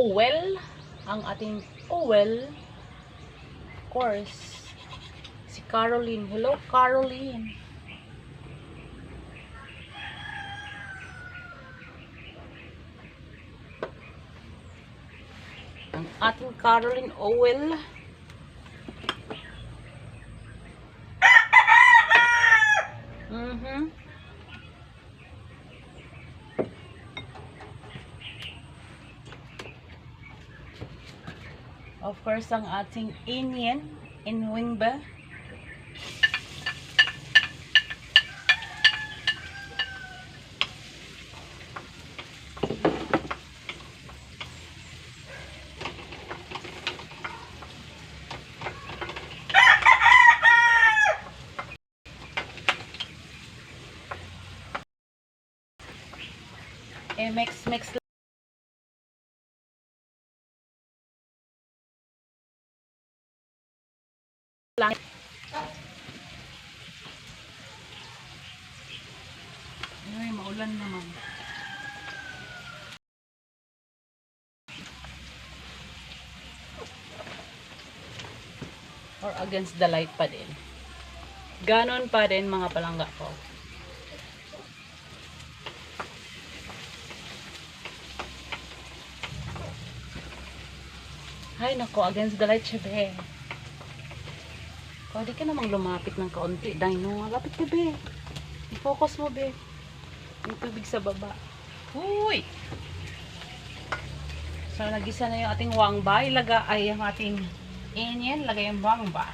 oil. Ang ating oil. Of course. Si Caroline. Hello, Caroline. Ang ating Caroline oil. Of course, ang ating onion in wingba. Eh, mix, mix lang. Ay, maulan naman. Or against the light pa din. Ganon pa din mga palangga ko. Ay, nako, against the light siya, be. Pwede ka namang lumapit ng kaunti. Dino, lapit ka, be. I-focus mo, be. Yung tubig sa baba. Huy! So, nagisa na yung ating wangba. Ilaga ay ang ating onion. Lagay yung wangba.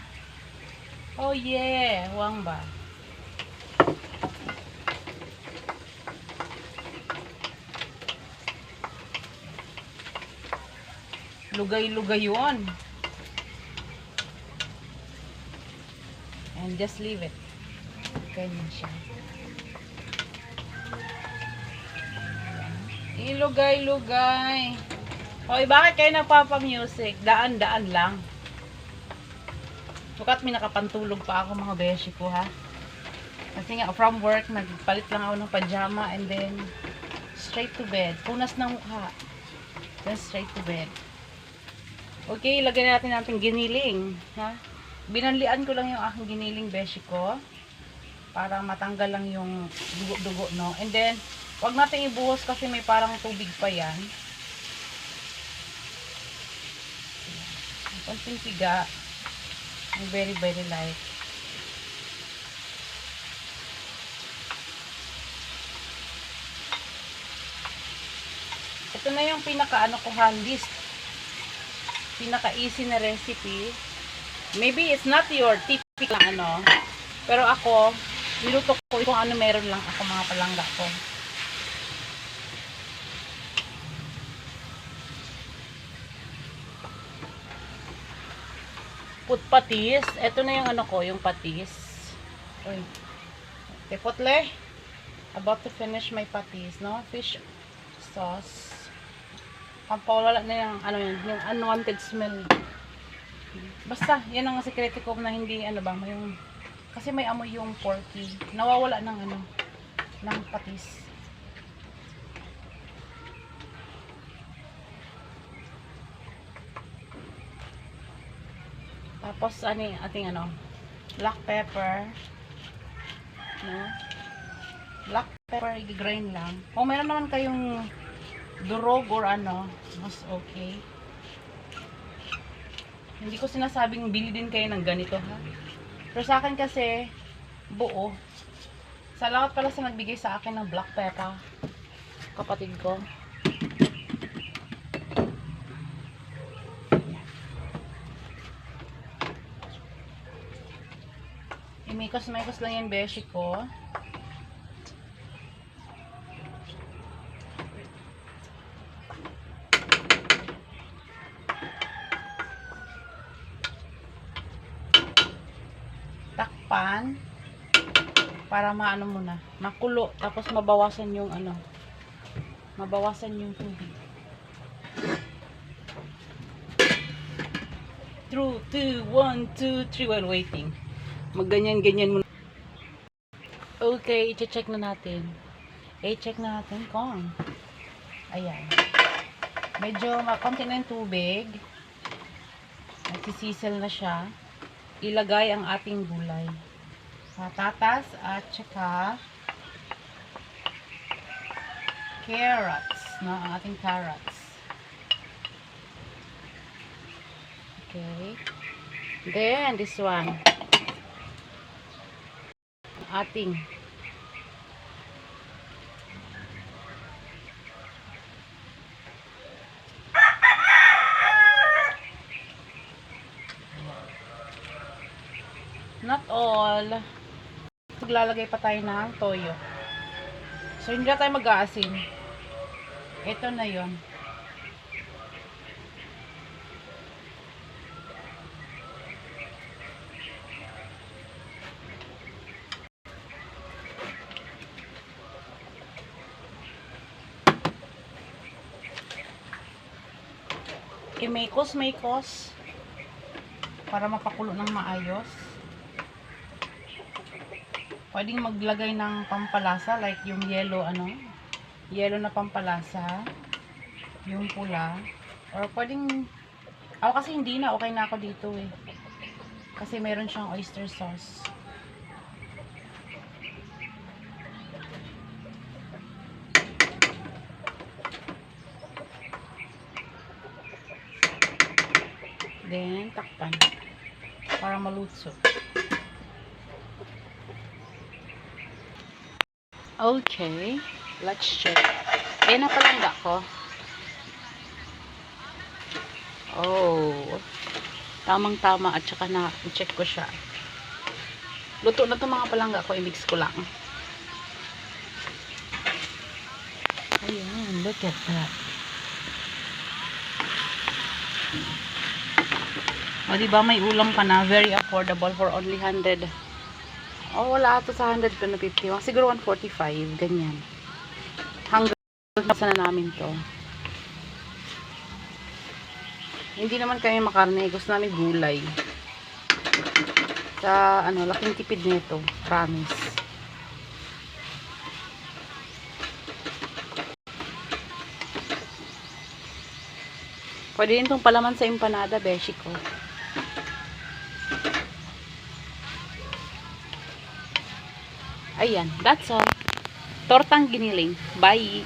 Oh, yeah! Wangba. Lugay-lugay yun. And just leave it. Ganyan siya. Ilugay-lugay. Hoy, bakit kayo nagpapa-music? Daan-daan lang. Bukat may nakapantulog pa ako mga beshi ko ha. Kasi nga from work, nagpalit lang ako ng pajama and then straight to bed. Punas ng mukha. Then straight to bed. Okay, ilagay natin natin giniling. Ha? Binanlian ko lang yung aking giniling beshi ko. Para matanggal lang yung dugo-dugo, no? And then, wag natin ibuhos kasi may parang tubig pa yan. Konting piga. Very, very light. Ito na yung pinaka-ano ko, handist pinaka-easy na recipe. Maybe it's not your typical ano, pero ako, niluto ko kung ano meron lang ako mga palangga ko. Put patis. Ito na yung ano ko, yung patis. Uy. Tepotle. About to finish my patis, no? Fish sauce. Pampawala na yung, ano yun, yung unwanted smell. Basta, yan ang sekreto ko na hindi, ano ba, yung, kasi may amoy yung porky. Nawawala ng, ano, ng patis. Tapos, ano yung ating, ano, black pepper. No? Black pepper, i-grind lang. Kung meron naman kayong durog or ano, mas okay. Hindi ko sinasabing bili din kayo ng ganito ha. Pero sa akin kasi, buo. Salamat pala sa nagbigay sa akin ng black pepper. Kapatid ko. Imikos-mikos lang yan, beshi ko. takpan para maano mo na, makulo tapos mabawasan yung ano mabawasan yung tubig 3, 2, 1, 2, 3 while waiting magganyan ganyan mo okay, i-check na natin i-check na natin kung ayan Medyo makonti na yung tubig. Nagsisisel na siya. Ilagay ang ating gulay. Patatas at saka carrots. No, ang ating carrots. Okay. Then, this one. Ating Not all. Maglalagay pa tayo ng toyo. So, hindi na tayo mag-aasin. Ito na yon. Imekos-mekos para mapakulo ng maayos. Pwedeng maglagay ng pampalasa like yung yellow ano, yellow na pampalasa, yung pula, or pwedeng ako kasi hindi na okay na ako dito eh. Kasi meron siyang oyster sauce. Then, takpan. Para malutso. Okay. Let's check. Eh, napalanda ko. Oh. Tamang-tama at saka na-check ko siya. Luto na to mga palangga ko. I-mix ko lang. Ayan. Look at that. O, diba may ulam ka na? Very affordable for only 100. Oh, wala ito sa 100 to na 50. Siguro 145. Ganyan. Hanggang sa na namin to. Hindi naman kami makarne. Gusto namin gulay. Sa, ano, laking tipid nito. Promise. Pwede rin itong palaman sa empanada, beshi ko. Ayan, that's all. Tortang giniling. Bye!